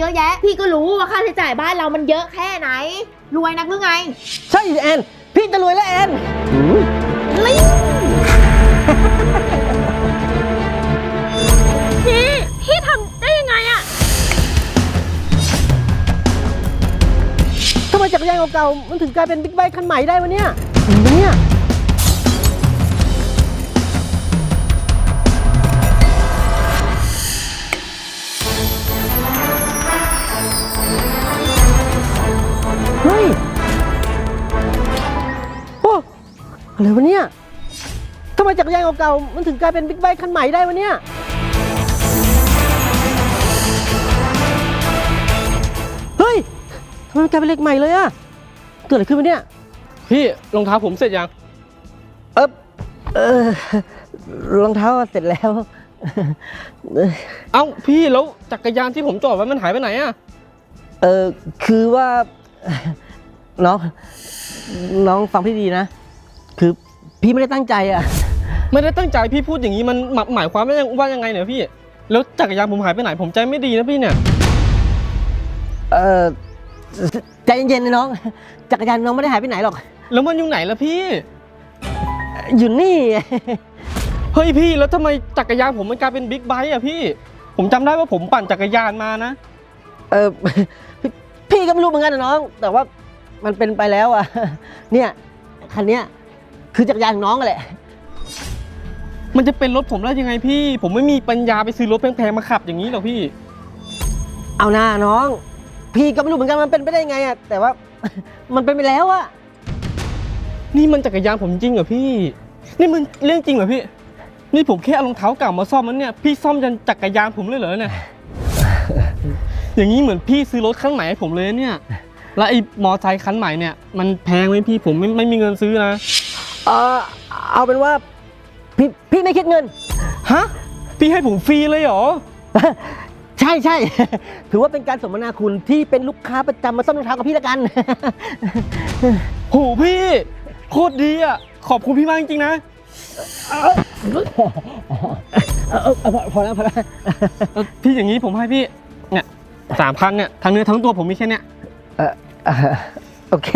เยอะแยะ พี่ก็รู้ว่าค่าใช้จ่ายบ้านเรามันเยอะแค่ไหน รวยนักหรือไง ใช่แอน พี่จะรวยแล้วแอนพี่พี่ทำได้ยังไงอะทำไมจักรยานเก่าๆมันถึงกลายเป็นบิ๊กไบค์คันใหม่ได้วะเนี่ยเนี่ย อะไรวะเนี่ยทำไมจักรยานเก่าๆมันถึงกลายเป็นบิ๊กไบค์คันใหม่ได้วะเนี่ย เฮ้ยทำไมมันกลายเป็นเหล็กใหม่เลยอะเกิดอะไรขึ้นวะเนี่ย พี่รองเท้าผมเสร็จยัง เออเออรองเท้าเสร็จแล้ว เอ้าพี่แล้วจักรยานที่ผมจอดไว้มันหายไปไหนอะเออคือว่า น้อง น้องฟังพี่ดีนะ คือพี่ไม่ได้ตั้งใจอะไม่ได้ตั้งใจพี่พูดอย่างนี้มันหมายหมายความว่ายังว่ายังไงเนี่ยพี่ แล้วจักรยานผมหายไปไหนผมใจไม่ดีนะพี่เนี่ย เออใจเย็นๆนะน้อง จักรยานน้องไม่ได้หายไปไหนหรอก แล้วมันอยู่ไหนล่ะพี่ อยู่นี่ เฮ้ยพี่แล้วทำไมจักรยานผมมันกลายเป็นบิ๊กไบค์อะพี่ ผมจำได้ว่าผมปั่นจักรยานมานะ เออพี่พี่ก็ไม่รู้เหมือนกันนะน้อง แต่ว่ามันเป็นไปแล้วอะเนี่ยคันเนี้ย คือจักรยานของน้องแหละ มันจะเป็นรถผมได้ยังไงพี่ ผมไม่มีปัญญาไปซื้อรถแพงๆมาขับอย่างนี้หรอกพี่ เอาหน้าน้อง พี่ก็ไม่รู้เหมือนกันมันเป็นไปได้ไงอะแต่ว่า มันเป็นไปแล้วอะนี่มันจักรยานผมจริงเหรอพี่ นี่มันเรื่องจริงเหรอพี่ นี่ผมแค่เอารองเท้าเก่ามาซ่อมมันเนี่ยพี่ซ่อมยันจักรยานผมเลยเหรอเนี่ย อย่างนี้เหมือนพี่ซื้อรถคันใหม่ให้ผมเลยเนี่ย แล้วไอ้มอไซค์คันใหม่เนี่ยมันแพงไหมพี่ผมไม่ไม่มีเงินซื้อนะ เออเอาเป็นว่าพี่พี่ไม่คิดเงิน ฮะ พี่ให้ผมฟรีเลยเหรอ ใช่ใช่ ถือว่าเป็นการสมนาคุณที่เป็นลูกค้าประจำมาซ่อมรองเท้ากับพี่ละกัน โหพี่ โคตรดีอะ ขอบคุณพี่มากจริงๆนะ เออเออเออพอพอแล้วพอแล้วเออพี่อย่างนี้ผมให้พี่ เนี่ยสามพันเนี่ย ทั้งเนื้อทั้งตัวผมมีแค่เนี้ย เออเออโอเค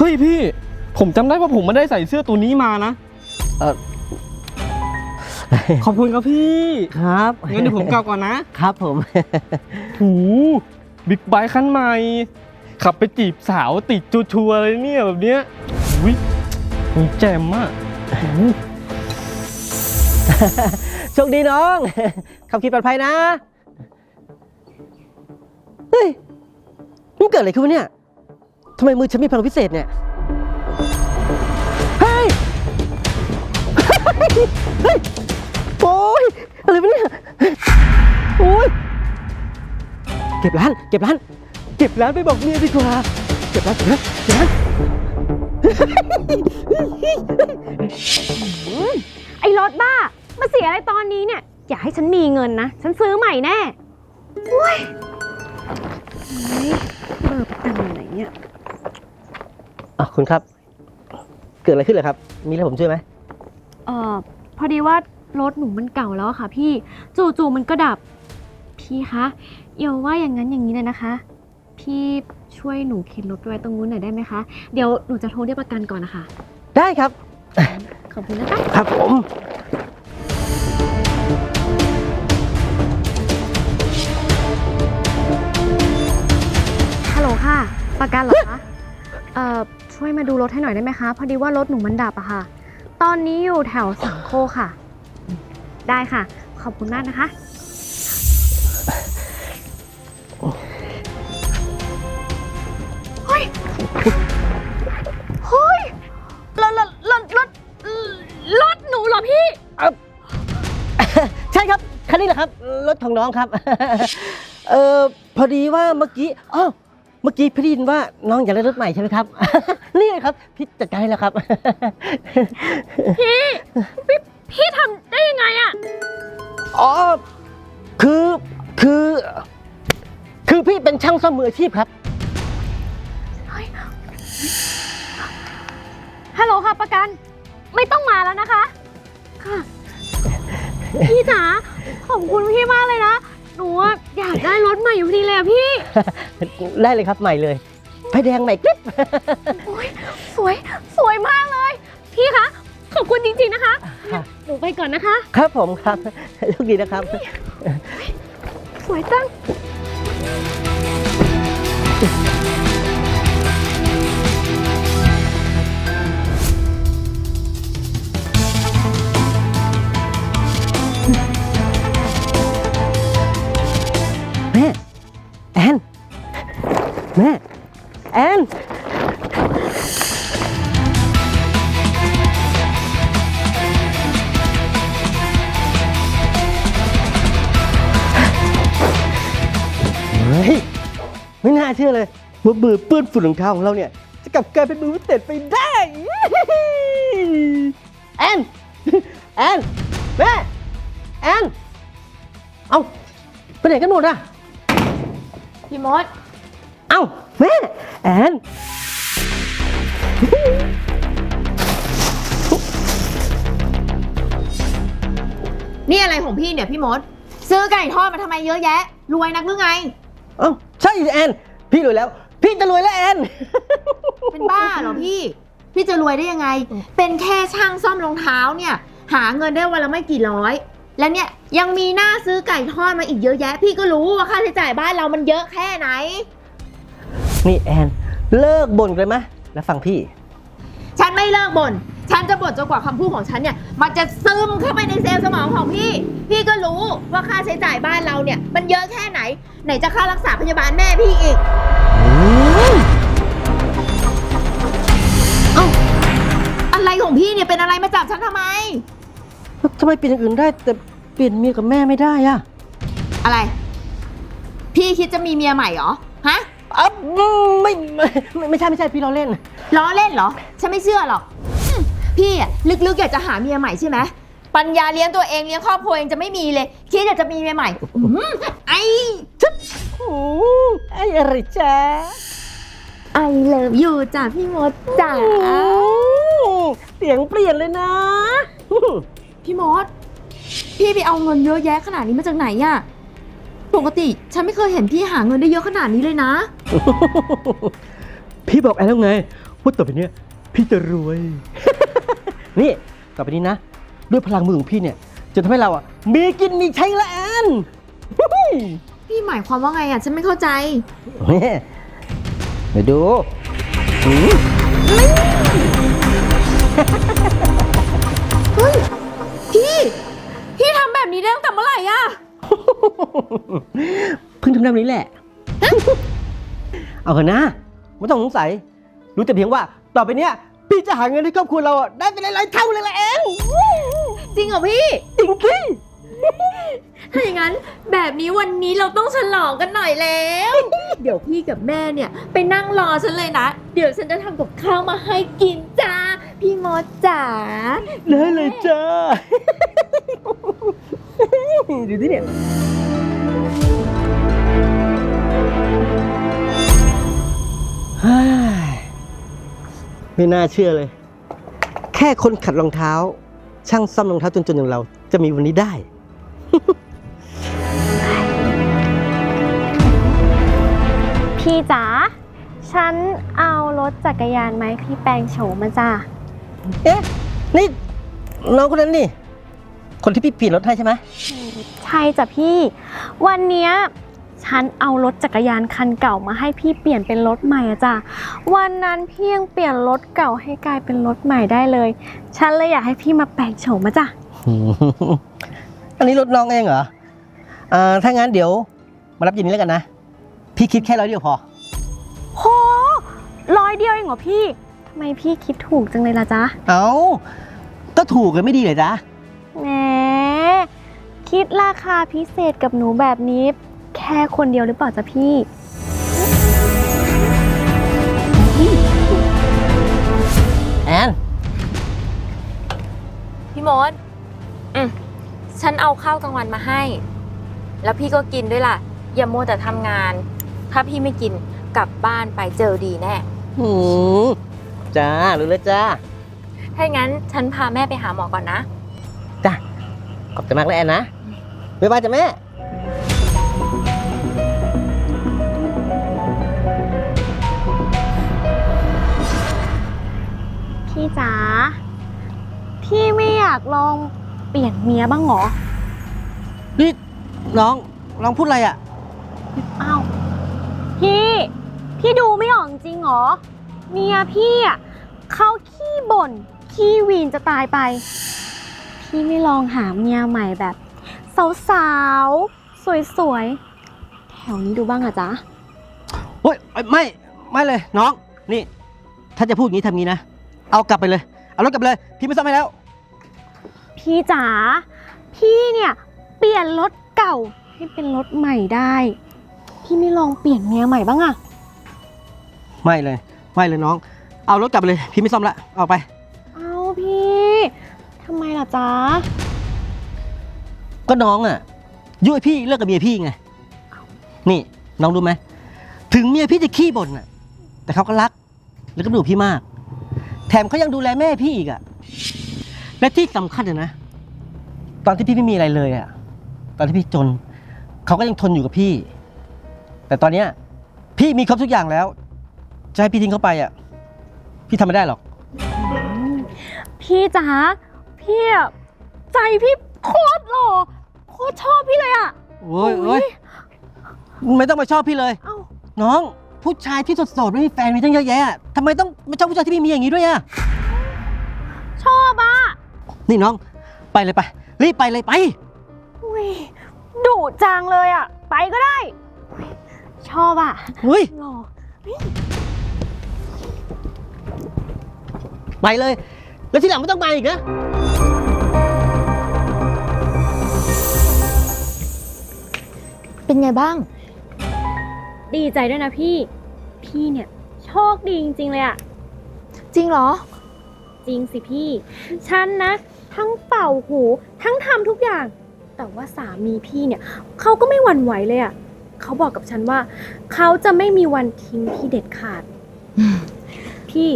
เฮ้ยพี่ ผมจำได้ว่าผมไม่ได้ใส่เสื้อตัวนี้มานะเออขอบคุณครับพี่ครับงั้นเดี๋ยวผมกลับก่อนนะครับผม หูบิ๊กไบค์คันใหม่ ขับไปจีบสาวติดชัวร์ๆเลยเนี่ยแบบเนี้ยวิมีแจมมากโชคดีน้อง ขับขี่ปลอดภัยนะ เฮ้ยมันเกิดอะไรขึ้นวะเนี่ย ทำไมมือฉันมีพลังพิเศษเนี่ย เฮ้ย เฮ้ย โอ้ยอะไรวะเนี่ย โอ้ย เก็บร้าน เก็บร้าน เก็บร้านไปบอกเมียดีกว่า เก็บร้านเก็บร้านเก็บร้านไอ้รถบ้า มาเสียอะไรตอนนี้เนี่ย อย่าให้ฉันมีเงินนะ ฉันซื้อใหม่แน่โอ้ยเฮ้ยเบอร์ประกันอยู่ไหนเนี่ย อะคุณครับ เกิดอะไรขึ้นเหรอครับ มีอะไรผมช่วยไหมเอ่อพอดีว่ารถหนูมันเก่าแล้วอะค่ะ พี่จู่ๆมันก็ดับ พี่คะอย่าว่าอย่างนั้นอย่างนี้เลยนะคะ พี่ช่วยหนูเข็นรถไว้ตรงนู้นหน่อยได้ไหมคะ เดี๋ยวหนูจะโทรเรียกประกันก่อนนะคะได้ครับ ขอบคุณนะคะ ครับผม ฮัลโหลค่ะ ประกันเหรอคะ เอ่อช่วยมาดูรถให้หน่อยได้ไหมคะ พอดีว่ารถหนูมันดับอะค่ะ ตอนนี้อยู่แถวสังโคค่ะ ได้ค่ะ ขอบคุณมากนะคะ เฮ้ย เฮ้ย รถรถรถรถรถหนูเหรอพี่ ใช่ครับคันนี้แหละครับ รถของน้องครับ เออพอดีว่าเมื่อกี้อ๋อ เมื่อกี้พี่ได้ยินว่าน้องอยากได้รถใหม่ใช่ไหมครับ นี่เลยครับพี่จัดการให้แล้วครับ พี่พี่พี่ทำได้ยังไงอะอ๋อ คือคือ คือพี่เป็นช่างซ่อมมืออาชีพครับ ฮัลโหลค่ะประกัน ไม่ต้องมาแล้วนะคะ ค่ะ พี่จ๋าขอบคุณพี่มากเลยนะ หนูอะอยากได้รถใหม่อยู่พอดีเลยอะพี่ ได้เลยครับใหม่เลยไฟแดงใหม่กริบสวย สวยมากเลย พี่คะ ขอบคุณจริงๆนะคะหนูไปก่อนนะคะ ครับผมครับโชคดีนะครับ สวยจัง แม่ แอนเฮ้ยไม่น่าเชื่อเลยว่ามือเปื้อนฝุ่นรองเท้าของเราเนี่ย จะกลับกลายเป็นมือวิเศษไปได้ แอน แอน แม่ แอน เอาไปไหนกันหมดอะ พี่มด เอ้าแม่แอนนี่อะไรของพี่เนี่ยพี่มด ซื้อไก่ทอดมาทำไมเยอะแยะ รวยนักหรือไง เอ้าใช่แอน พี่รวยแล้ว พี่จะรวยแล้วแอน เป็นบ้าเหรอพี่ พี่จะรวยได้ยังไง เป็นแค่ช่างซ่อมรองเท้าเนี่ย หาเงินได้วันละไม่กี่ร้อย แล้วเนี่ยยังมีหน้าซื้อไก่ทอดมาอีกเยอะแยะ พี่ก็รู้ว่าค่าใช้จ่ายบ้านเรามันเยอะแค่ไหน นี่แอน เลิกบ่นเลยมะแล้วฟังพี่ ฉันไม่เลิกบ่น ฉันจะบ่นจนกว่าคำพูดของฉันเนี่ย มันจะซึมเข้าไปในเซลล์สมองของพี่ พี่ก็รู้ว่าค่าใช้จ่ายบ้านเราเนี่ย มันเยอะแค่ไหน ไหนจะค่ารักษาพยาบาลแม่พี่อีก เอ้า อะไรของพี่เนี่ยเป็นอะไรมาจับฉันทำไม ทำไมเปลี่ยนอย่างอื่นได้แต่เปลี่ยนเมียกับแม่ไม่ได้อะอะไร พี่คิดจะมีเมียใหม่เหรอฮะ อะอืมไม่ไม่ไม่ไม่ใช่ไม่ใช่พี่เราเล่น ล้อเล่นเหรอ ฉันไม่เชื่อหรอกอืมพี่อะลึกๆอยากจะหาเมียใหม่ใช่ไหมปัญญาเลี้ยงตัวเองเลี้ยงครอบครัวเองจะไม่มีเลยคิดอยากจะมีเมียใหม่อื้อหือไอ โอ้ไอ้อะไรจ๊ะไอเลิฟอยู่จ้ะพี่มดจ๋าเสียงเปลี่ยนเลยนะ พี่มด พี่ไปเอาเงินเยอะแยะขนาดนี้มาจากไหนอะ ปกติฉันไม่เคยเห็นพี่หาเงินได้เยอะขนาดนี้เลยนะ พี่บอกแอนแล้วไงว่าต่อไปเนี้ยพี่จะรวย นี่ต่อไปนี้นะ ด้วยพลังมือของพี่เนี่ยจะทำให้เราอะมีกินมีใช้ละแอนพี่หมายความว่าไงอะฉันไม่เข้าใจเนี่ยเดี๋ยวดูอืมเฮ้ยพี่ พี่ทำแบบนี้ได้ตั้งแต่เมื่อไหร่อะ เพิ่งทำได้วันนี้แหละ เอาเถอะนะ ไม่ต้องสงสัย รู้แต่เพียงว่า ต่อไปเนี้ยพี่จะหาเงินให้ครอบครัวเราอะได้เป็นหลายๆเท่าเลยละแอนจริงเหรอพี่ จริงที่ถ้าอย่างนั้นแบบนี้วันนี้เราต้องฉลองกันหน่อยแล้ว เดี๋ยวพี่กับแม่เนี่ยไปนั่งรอฉันเลยนะ เดี๋ยวฉันจะทำกับข้าวมาให้กินจ้า พี่มดจ๋า ได้เลยจ้า ดูที่เนี่ยเฮ้ยไม่น่าเชื่อเลย แค่คนขัดรองเท้า ช่างซ่อมรองเท้าจนๆอย่างเรา จะมีวันนี้ได้ พี่จ๋าฉันเอารถจักรยานไหมาให้พี่แปลงโฉมมาจ้าเอ๊ะ นี่น้องคนนั้นนี่ คนที่พี่เปลี่ยนรถให้ใช่ไหมใช่จ้ะพี่ วันเนี้ยฉันเอารถจักรยานคันเก่ามาให้พี่เปลี่ยนเป็นรถใหม่อะจ้ะวันนั้นพี่ยังเปลี่ยนรถเก่าให้กลายเป็นรถใหม่ได้เลย ฉันเลยอยากให้พี่มาแปลงโฉมมาจ้ะอันนี้รถน้องเองเหรออ่าถ้างั้นเดี๋ยวมารับเย็นนี้แล้วกันนะ พี่คิดแค่ร้อยเดียวพอโหร้อยเดียวเองเหรอพี่ทำไมพี่คิดถูกจังเลยล่ะจ๊ะ เอาก็ถูกกันไม่ดีเลยจ้ะ แหมคิดราคาพิเศษกับหนูแบบนี้ แค่คนเดียวหรือเปล่าจ๊ะพี่ แอน พี่มดอืมฉันเอาข้าวกลางวันมาให้ แล้วพี่ก็กินด้วยล่ะ อย่ามัวแต่ทำงาน ถ้าพี่ไม่กินกลับบ้านไปเจอดีแน่ หืมจ้ารู้แล้วจ้า ถ้าอย่างนั้นฉันพาแม่ไปหาหมอก่อนนะ จ้าขอบใจมากเลยแอนนะบ๊ายบายจ้ะแม่ พี่จ๋า พี่ไม่อยากลองเปลี่ยนเมียบ้างเหรอ นี่น้องน้องพูดอะไรอะ อ้าว พี่ พี่ดูไม่ออกจริงเหรอ เมียพี่อะเขาขี้บ่น ขี้หวีนจะตายไป พี่ไม่ลองหาเมียใหม่แบบ สาวๆ สวยๆ แถวนี้ดูบ้างอะจ๊ะ โอ้ยเอ้ยไม่ไม่เลยน้องนี่ถ้าจะพูดอย่างนี้ทำงี้นะ เอากลับไปเลย เอารถกลับไปเลย พี่ไม่ซ่อมให้แล้ว พี่จ๋าพี่เนี่ยเปลี่ยนรถเก่าให้เป็นรถใหม่ได้ พี่ไม่ลองเปลี่ยนเมียใหม่บ้างอะไม่เลย ไม่เลยน้อง เอารถกลับไปเลย พี่ไม่ซ่อมละเอาไป เอาพี่ ทำไมล่ะจ๊ะ ก็น้องอะยุ่ยพี่เลิกกับเมียพี่ไง นี่น้องรู้ไหม ถึงเมียพี่จะขี้บ่นอะ แต่เขาก็รัก แล้วก็ดูพี่มาก แถมเขายังดูแลแม่พี่อีกอะ และที่สำคัญเลยนะ ตอนที่พี่ไม่มีอะไรเลยอะ ตอนที่พี่จน เขาก็ยังทนอยู่กับพี่ แต่ตอนเนี้ยพี่มีครบทุกอย่างแล้ว จะให้พี่ทิ้งเขาไปอะ พี่ทำไม่ได้หรอก พี่จ๋า พี่อะใจพี่โคตรหล่อโคตรชอบพี่เลยอะโอ้ยโอ้ยไม่ต้องมาชอบพี่เลย เอ้าน้อง ผู้ชายที่โสดๆไม่มีแฟนมีตั้งเยอะแยะทำไมต้องมาชอบผู้ชายที่ไม่มีอย่างนี้ด้วยอะชอบอะนี่น้อง ไปเลยไปรีบไปเลยไป อุ้ยดุจังเลยอะไปก็ได้อุ๊ยชอบอะเฮ้ย หล่อ ไปเลย แล้วทีหลังไม่ต้องมาอีกนะ เป็นไงบ้าง ดีใจด้วยนะพี่ พี่เนี่ย โชคดีจริงๆเลยอะจริงเหรอ จริงสิพี่ ฉันนะ ทั้งเป่าหูทั้งทำทุกอย่าง แต่ว่าสามีพี่เนี่ยเขาก็ไม่หวั่นไหวเลยอะ่ะเขาบอกกับฉันว่า เขาจะไม่มีวันทิ้งพี่เด็ดขาด พี่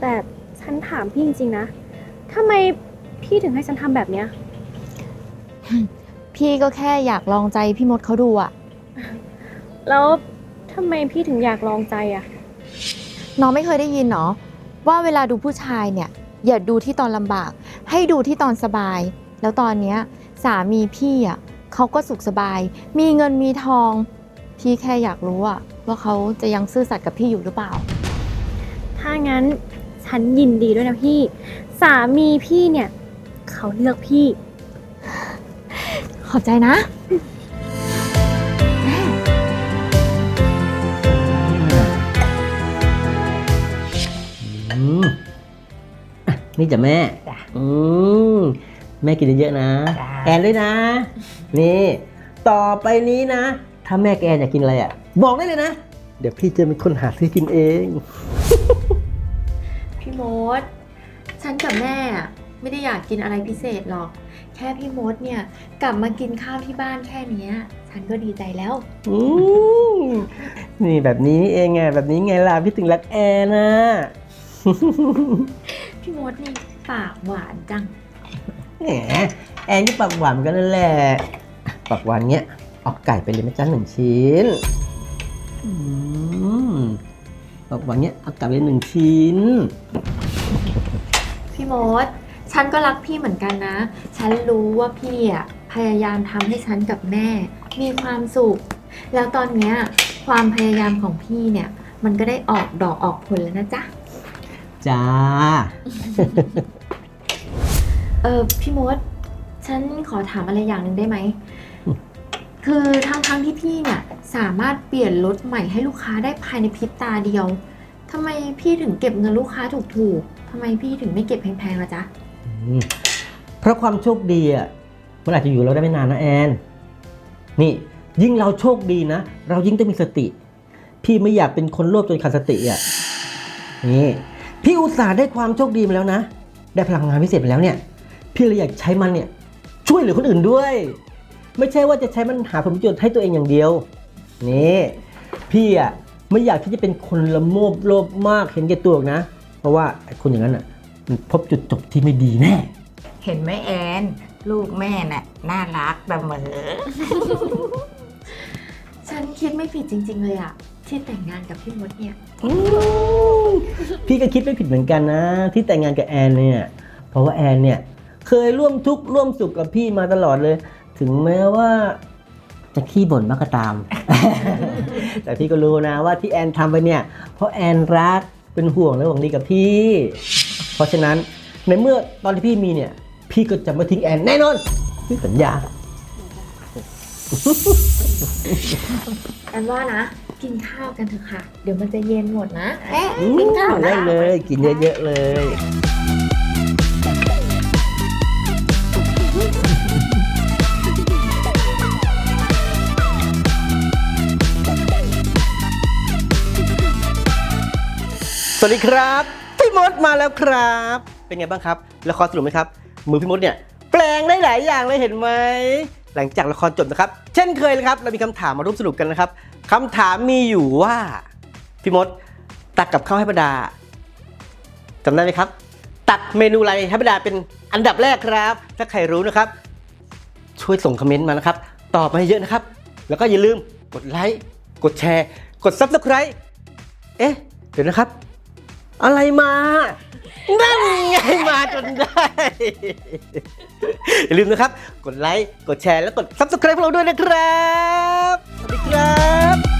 แต่ ฉันถามพี่จริงๆนะทำไมพี่ถึงให้ฉันทำแบบเนี้ย พี่ก็แค่อยากลองใจพี่มดเขาดูอะแล้วทำไมพี่ถึงอยากลองใจอะ่ะน้องไม่เคยได้ยินเนาะว่าเวลาดูผู้ชายเนี่ย อย่าดูที่ตอนลำบาก ให้ดูที่ตอนสบาย แล้วตอนเนี้ยสามีพี่อะเขาก็สุขสบาย มีเงินมีทอง พี่แค่อยากรู้อะว่าเขาจะยังซื่อสัตย์กับพี่อยู่หรือเปล่า ถ้างั้น ฉันยินดีด้วยนะพี่ สามีพี่เนี่ย เขาเลือกพี่ ขอบใจนะอืมอะนี่จ้ะแม่อืมแม่กินเยอะๆนะแอนด้วยนะ นี่ ต่อไปนี้นะ ถ้าแม่แกแอนอยากกินอะไรอะ บอกได้เลยนะ เดี๋ยวพี่จะเป็นคนหาซื้อกินเองพี่ มด ฉันกับแม่อะไม่ได้อยากกินอะไรพิเศษหรอก แค่พี่มดเนี่ยกลับมากินข้าวที่บ้านแค่เนี้ย ฉันก็ดีใจแล้ว อืมนี่แบบนี้นี่เองไงแบบนี้ไงล่ะพี่ถึงรักแอนนะ พี่มดนี่ปากหวานจัง แหมแอนก็ปากหวานเหมือนกันนั่นแหละปากหวานเงี้ยเอาไก่ไปเลยไหมจ้าหนึ่งชิ้นอืม ปากหวานเงี้ยเอาไก่ไปเลยหนึ่งชิ้น พี่มด ฉันก็รักพี่เหมือนกันนะ ฉันรู้ว่าพี่อะพยายามทำให้ฉันกับแม่ มีความสุข แล้วตอนเนี้ยความพยายามของพี่เนี่ย มันก็ได้ออกดอกออกผลแล้วนะจ๊ะ จ้า เออพี่มด ฉันขอถามอะไรอย่างหนึ่งได้ไหม คือทั้งทั้งๆที่พี่เนี่ยสามารถเปลี่ยนรถใหม่ให้ลูกค้าได้ภายในพริบตาเดียวทำไมพี่ถึงเก็บเงินลูกค้าถูกๆทำไมพี่ถึงไม่เก็บแพงๆล่ะจ๊ะอืมเพราะความโชคดีอะมันอาจจะอยู่เราได้ไม่นานนะแอน นี่ยิ่งเราโชคดีนะ เรายิ่งต้องมีสติ พี่ไม่อยากเป็นคนโลภจนขาดสติอะนี่พี่อุตส่าห์ได้ความโชคดีมาแล้วนะ ได้พลังงานพิเศษมาแล้วเนี่ย พี่เลยอยากใช้มันเนี่ยช่วยเหลือคนอื่นด้วย ไม่ใช่ว่าจะใช้มันหาผลประโยชน์ให้ตัวเองอย่างเดียว นี่ พี่อะไม่อยากที่จะเป็นคนละโมบโลภมากเห็นแก่ตัวหรอกนะ เพราะว่าไอ้คนอย่างนั้นอะมันพบจุดจบที่ไม่ดีแน่ เห็นไหมแอน ลูกแม่น่ะ น่ารักเสมอ ฉันคิดไม่ผิดจริง ๆ เลยอะที่แต่งงานกับพี่มดเนี่ยอืมพี่ก็คิดไม่ผิดเหมือนกันนะ ที่แต่งงานกับแอนเนี่ย เพราะว่าแอนเนี่ย เคยร่วมทุกข์ร่วมสุขกับพี่มาตลอดเลย ถึงแม้ว่าจะขี้บ่นมากก็ตาม แต่พี่ก็รู้นะว่าที่แอนทำไปเนี่ย เพราะแอนรักเป็นห่วงและหวังดีกับพี่ เพราะฉะนั้นในเมื่อตอนที่พี่มีเนี่ย พี่ก็จะไม่ทิ้งแอนแน่นอนพี่สัญญา แอนว่านะ กินข้าวกันเถอะค่ะ เดี๋ยวมันจะเย็นหมดนะอืมได้เลย กินเยอะๆเลย สวัสดีครับ พี่มดมาแล้วครับ เป็นไงบ้างครับ ละครสนุกไหมครับ มือพี่มดเนี่ยแปลงได้หลายอย่างเลยเห็นไหม หลังจากละครจบนะครับ เช่นเคยเลยครับ เรามีคำถามมาร่วมสนุกกันนะครับคำถามมีอยู่ว่า พี่มดตักกับข้าวให้ประดาจำได้ไหมครับ ตักเมนูอะไรให้ประดาเป็นอันดับแรกครับ ถ้าใครรู้นะครับ ช่วยส่งคอมเมนต์มานะครับ ตอบมาให้เยอะนะครับ แล้วก็อย่าลืมกดไลค์ กดแชร์ กด Subscribe เอ๊ะ เดี๋ยวนะครับ อะไรมานั่นไงมาจนได้ อย่าลืมนะครับ กดไลค์ กดแชร์ แล้วกด Subscribe พวกเราด้วยนะครับ สวัสดีครับ